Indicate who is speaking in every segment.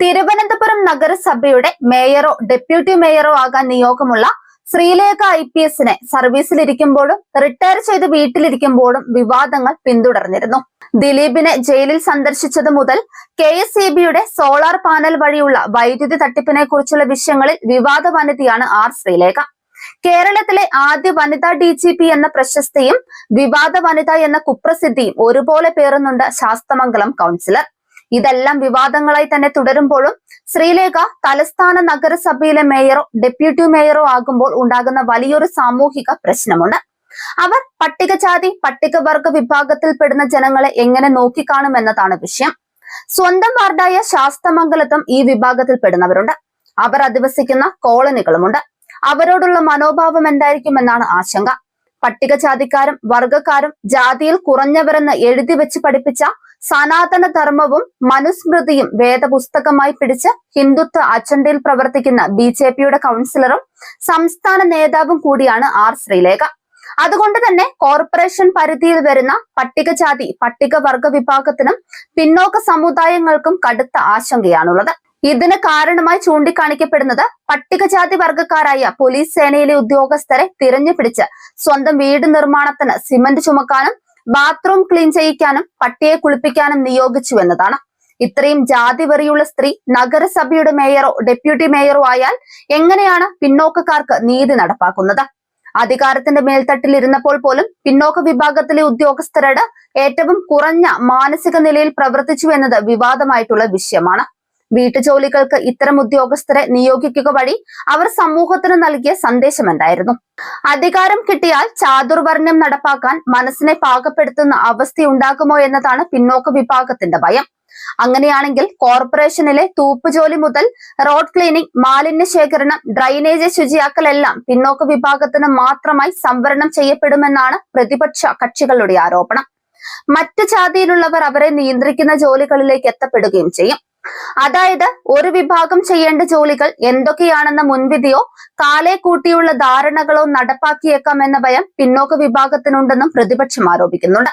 Speaker 1: തിരുവനന്തപുരം നഗരസഭയുടെ മേയറോ ഡെപ്യൂട്ടി മേയറോ ആകാൻ നിയോഗമുള്ള Sreelekha I P എസിനെ സർവീസിലിരിക്കുമ്പോഴും റിട്ടയർ ചെയ്ത് വീട്ടിലിരിക്കുമ്പോഴും വിവാദങ്ങൾ പിന്തുടർന്നിരുന്നു. ദിലീപിനെ ജയിലിൽ സന്ദർശിച്ചത് മുതൽ കെ എസ് ഇ ബിയുടെ സോളാർ പാനൽ വഴിയുള്ള വൈദ്യുതി തട്ടിപ്പിനെ കുറിച്ചുള്ള വിഷയങ്ങളിൽ വിവാദ വനിതയാണ് ആർ ശ്രീലേഖ. കേരളത്തിലെ ആദ്യ വനിതാ ഡി ജി പി എന്ന പ്രശസ്തിയും വിവാദ വനിത എന്ന കുപ്രസിദ്ധിയും ഒരുപോലെ പേറുന്നുണ്ട് ശാസ്തമംഗലം കൗൺസിലർ. ഇതെല്ലാം വിവാദങ്ങളായി തന്നെ തുടരുമ്പോഴും ശ്രീലേഖ തലസ്ഥാന നഗരസഭയിലെ മേയറോ ഡെപ്യൂട്ടി മേയറോ ആകുമ്പോൾ ഉണ്ടാകുന്ന വലിയൊരു സാമൂഹിക പ്രശ്നമുണ്ട്. അവർ പട്ടികജാതി പട്ടികവർഗ വിഭാഗത്തിൽപ്പെടുന്ന ജനങ്ങളെ എങ്ങനെ നോക്കിക്കാണുമെന്നതാണ് വിഷയം. സ്വന്തം വാർഡായ ശാസ്തമംഗലത്തും ഈ വിഭാഗത്തിൽപ്പെടുന്നവരുണ്ട്. അവർ അധിവസിക്കുന്ന കോളനികളുമുണ്ട്. അവരോടുള്ള മനോഭാവം എന്തായിരിക്കുമെന്നാണ് ആശങ്ക. പട്ടികജാതിക്കാരും വർഗക്കാരും ജാതിയിൽ കുറഞ്ഞവരെന്ന് എഴുതി വെച്ച് പഠിപ്പിച്ച സനാതന ധർമ്മവും മനുസ്മൃതിയും വേദപുസ്തകമായി പിടിച്ച് ഹിന്ദുത്വ അജണ്ടയിൽ പ്രവർത്തിക്കുന്ന ബി ജെ പിയുടെ കൗൺസിലറും സംസ്ഥാന നേതാവും കൂടിയാണ് ആർ ശ്രീലേഖ. അതുകൊണ്ട് തന്നെ കോർപ്പറേഷൻ പരിധിയിൽ വരുന്ന പട്ടികജാതി പട്ടികവർഗ വിഭാഗത്തിനും പിന്നോക്ക സമുദായങ്ങൾക്കും കടുത്ത ആശങ്കയാണുള്ളത്. ഇതിന് കാരണമായി ചൂണ്ടിക്കാണിക്കപ്പെടുന്നത് പട്ടികജാതി വർഗക്കാരായ പോലീസ് സേനയിലെ ഉദ്യോഗസ്ഥരെ തിരഞ്ഞുപിടിച്ച് സ്വന്തം വീട് നിർമ്മാണത്തിന് സിമന്റ് ചുമക്കാനും ബാത്റൂം ക്ലീൻ ചെയ്യിക്കാനും പട്ടിയെ കുളിപ്പിക്കാനും നിയോഗിച്ചു എന്നതാണ് ഇത്രയും ജാതി വെറിയുള്ള സ്ത്രീ നഗരസഭയുടെ മേയറോ ഡെപ്യൂട്ടി മേയറോ ആയാൽ എങ്ങനെയാണ് പിന്നോക്കക്കാർക്ക് നീതി നടപ്പാക്കുന്നത്? അധികാരത്തിന്റെ മേൽത്തട്ടിൽ ഇരുന്നപ്പോൾ പോലും പിന്നോക്ക വിഭാഗത്തിലെ ഉദ്യോഗസ്ഥരോട് ഏറ്റവും കുറഞ്ഞ മാനസിക നിലയിൽ പ്രവർത്തിച്ചു എന്നത് വിവാദമായിട്ടുള്ള വിഷയമാണ്. വീട്ടുജോലികൾക്ക് ഇത്തരം ഉദ്യോഗസ്ഥരെ നിയോഗിക്കുക വഴി അവർ സമൂഹത്തിന് നൽകിയ സന്ദേശം എന്തായിരുന്നു? അധികാരം കിട്ടിയാൽ ചാതുർവർണം നടപ്പാക്കാൻ മനസ്സിനെ പാകപ്പെടുത്തുന്ന അവസ്ഥ അവസ്ഥയുണ്ടാകുമോ എന്നതാണ് പിന്നോക്ക വിഭാഗത്തിന്റെ ഭയം. അങ്ങനെയാണെങ്കിൽ കോർപ്പറേഷനിലെ തൂപ്പുജോലി മുതൽ റോഡ് ക്ലീനിംഗ് മാലിന്യ ശേഖരണം ഡ്രൈനേജ് ശുചിയാക്കൽ എല്ലാം പിന്നോക്ക വിഭാഗത്തിന് മാത്രമായി സംവരണം ചെയ്യപ്പെടുമെന്നാണ് പ്രതിപക്ഷ കക്ഷികളുടെ ആരോപണം. മറ്റു ജാതിയിലുള്ളവർ അവരെ നിയന്ത്രിക്കുന്ന ജോലികളിലേക്ക് എത്തപ്പെടുകയും ചെയ്യും. അതായത് ഒരു വിഭാഗം ചെയ്യേണ്ട ജോലികൾ എന്തൊക്കെയാണെന്ന മുൻവിധിയോ കാലെ കൂട്ടിയുള്ള ധാരണകളോ നടപ്പാക്കിയേക്കാം എന്ന ഭയം പിന്നോക്ക വിഭാഗത്തിനുണ്ടെന്നും പ്രതിപക്ഷം ആരോപിക്കുന്നുണ്ട്.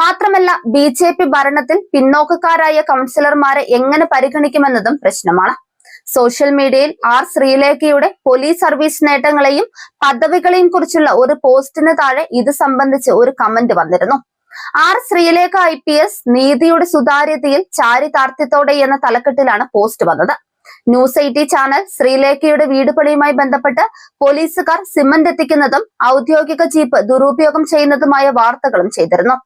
Speaker 1: മാത്രമല്ല ബി ജെ പി ഭരണത്തിൽ പിന്നോക്കക്കാരായ കൗൺസിലർമാരെ എങ്ങനെ പരിഗണിക്കുമെന്നതും പ്രശ്നമാണ്. സോഷ്യൽ മീഡിയയിൽ ആർ ശ്രീലേഖയുടെ പോലീസ് സർവീസ് നേട്ടങ്ങളെയും പദവികളെയും കുറിച്ചുള്ള ഒരു പോസ്റ്റിന് താഴെ ഇത് സംബന്ധിച്ച് ഒരു കമന്റ് വന്നിരുന്നു. R Sreelekha I P S നീതിയുടെ സുതാര്യതയിൽ ചാരിതാർത്ഥ്യത്തോടെ എന്ന തലക്കെട്ടിലാണ് പോസ്റ്റ് വന്നത്. ന്യൂസ് എയ്റ്റി ചാനൽ ശ്രീലേഖയുടെ വീട് പണിയുമായി ബന്ധപ്പെട്ട് പോലീസുകാർ സിമന്റ് എത്തിക്കുന്നതും ഔദ്യോഗിക ജീപ്പ് ദുരുപയോഗം ചെയ്യുന്നതുമായ വാർത്തകളും ചെയ്തിരുന്നു.